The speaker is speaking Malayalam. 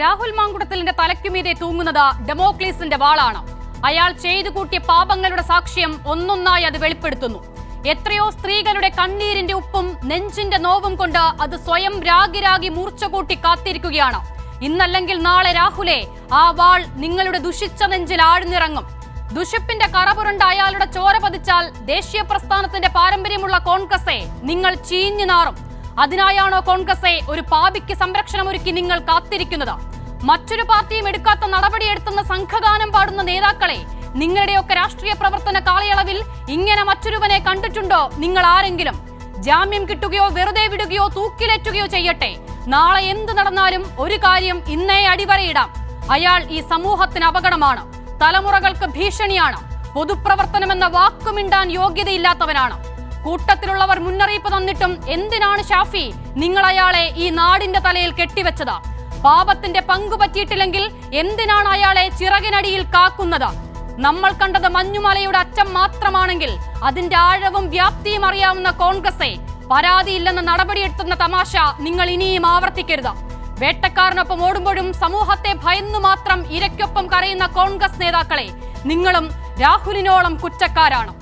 രാഹുൽ മാങ്കുടത്തിലിന്റെ തലയ്ക്കുമീതെ തൂങ്ങുന്നത് ഡെമോക്ലീസിന്റെ വാളാണ്. അയാൾ ചെയ്തു കൂട്ടിയ പാപങ്ങളുടെ സാക്ഷ്യം ഒന്നൊന്നായി അത് വെളിപ്പെടുത്തുന്നു. എത്രയോ സ്ത്രീകളുടെ കണ്ണീരിന്റെ ഉപ്പും നെഞ്ചിന്റെ നോവും കൊണ്ട് അത് സ്വയം രാഗിരാഗി രാഗി മൂർച്ച കൂട്ടി കാത്തിരിക്കുകയാണ്. ഇന്നല്ലെങ്കിൽ നാളെ രാഹുലെ ആ വാൾ നിങ്ങളുടെ ദുഷിച്ച നെഞ്ചിൽ ആഴ്ന്നിറങ്ങും. ദുഷിപ്പിന്റെ കറപുരണ്ട അയാളുടെ ചോര പതിച്ചാൽ ദേശീയ പ്രസ്ഥാനത്തിന്റെ പാരമ്പര്യമുള്ള കോൺഗ്രസെ നിങ്ങൾ ചീഞ്ഞു നാറും. അതിനായാണോ കോൺഗ്രസ് ഒരു പാപിക്ക് സംരക്ഷണം ഒരുക്കി നിങ്ങൾ കാത്തിരിക്കുന്നത്? മറ്റൊരു പാർട്ടിയും എടുക്കാത്ത നടപടിയെടുത്തുന്ന സംഘഗാനം പാടുന്ന നേതാക്കളെ നിങ്ങളുടെയൊക്കെ രാഷ്ട്രീയ പ്രവർത്തന കാലയളവിൽ ഇങ്ങനെ മറ്റൊരുവനെ കണ്ടിട്ടുണ്ടോ നിങ്ങൾ ആരെങ്കിലും? ജാമ്യം കിട്ടുകയോ വെറുതെ വിടുകയോ തൂക്കിലേറ്റുകയോ ചെയ്യട്ടെ. നാളെ എന്ത് നടന്നാലും ഒരു കാര്യം ഇന്നേ അടിവരയിടാം. അയാൾ ഈ സമൂഹത്തിന് അപകടമാണ്. തലമുറകൾക്ക് ഭീഷണിയാണ്. പൊതുപ്രവർത്തനമെന്ന വാക്കുമിണ്ടാൻ യോഗ്യതയില്ലാത്തവനാണ്. കൂട്ടത്തിലുള്ളവർ മുന്നറിയിപ്പ് തന്നിട്ടും എന്തിനാണ് ഷാഫി നിങ്ങൾ അയാളെ ഈ നാടിന്റെ തലയിൽ കെട്ടിവെച്ചത്? പാപത്തിന്റെ പങ്കു പറ്റിയിട്ടില്ലെങ്കിൽ എന്തിനാണ് അയാളെ ചിറകിനടിയിൽ കാക്കുന്നത്? നമ്മൾ കണ്ടത് മഞ്ഞുമലയുടെ അറ്റം മാത്രമാണെങ്കിൽ അതിന്റെ ആഴവും വ്യാപ്തിയും അറിയാവുന്ന കോൺഗ്രസെ പരാതിയില്ലെന്ന് നടപടിയെടുത്തുന്ന തമാശ നിങ്ങൾ ഇനിയും ആവർത്തിക്കരുത്. വേട്ടക്കാരനൊപ്പം ഓടുമ്പോഴും സമൂഹത്തെ ഭയന്നു മാത്രം ഇരയ്ക്കൊപ്പം കരയുന്ന കോൺഗ്രസ് നേതാക്കളെ നിങ്ങളും രാഹുലിനോളം കുറ്റക്കാരാണ്.